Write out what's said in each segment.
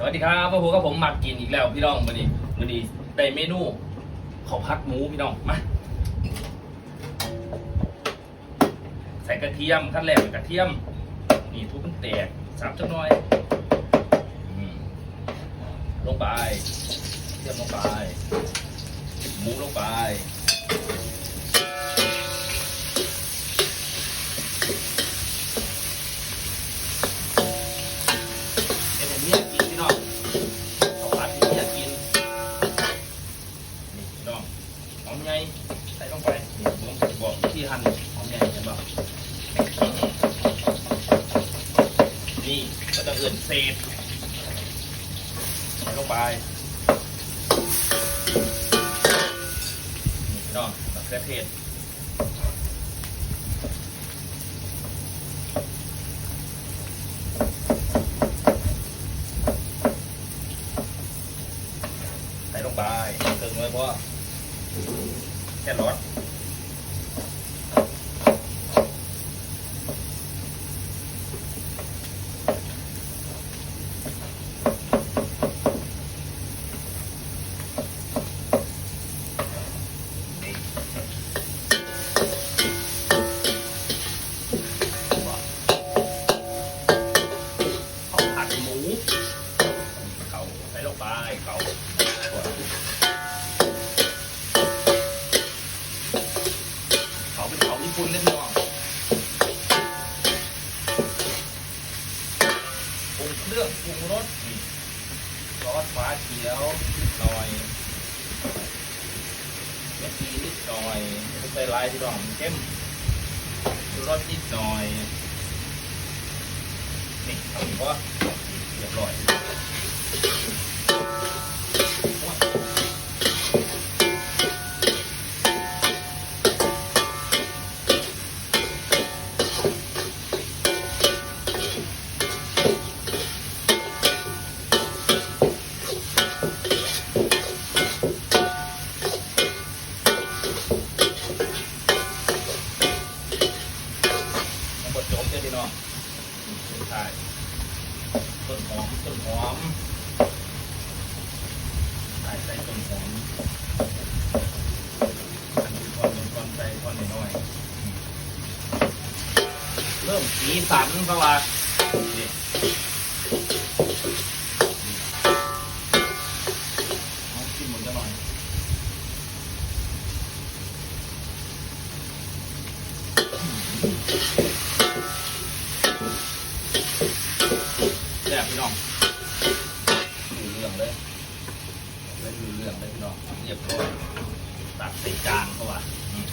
สวัสดีครับพ่อผมกับผมมากินอีกแล้วพี่น้องวันนี้วันนี้ได้เมนูข้าวผัดหมูพี่น้องมาใส่กระเทียมขั้นแรกกระเทียม นี่ทุบมันแตกสับจักหน่อยลงไปเทียมลงไปหมูลงไป เอื่นเศษใส่ลงไปนี่พี่น้องมะเขือเทศใส่ลงไปเติมไว้เพราะแค่รสนี่ ปรุงรสนี่ซอสฟ้าเขียวหน่อยเม็ดกีนิดหน่อยไม่ใส่ลายที่ร้องเข้มชูรสนิดหน่อยนี่ทำก็เรียบร้อย ใช่ต้นหอมต้นหอมใส่ใส่ต้นหอมอันนี้ก่อนเป็นก่อนใส่ก่อนน้อยเริ่มสีสันเพราะว่า เล่นดูเรื่องเลยพี่น้องเรียบร้อยตัดใส่จานเขาว่าอืม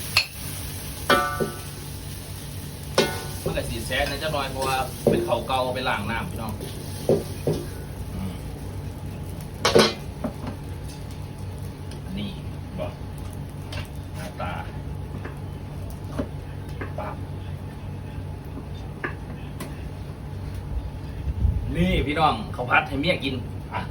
มันก็สีแซ่นะเจ้าน้อยเพราะว่าเป็นเขาเกาไปล้างน้ำพี่น้องนี่บอกหน้าตาปั๊บนี่พี่น้องเขาพัดให้เมียกินอะ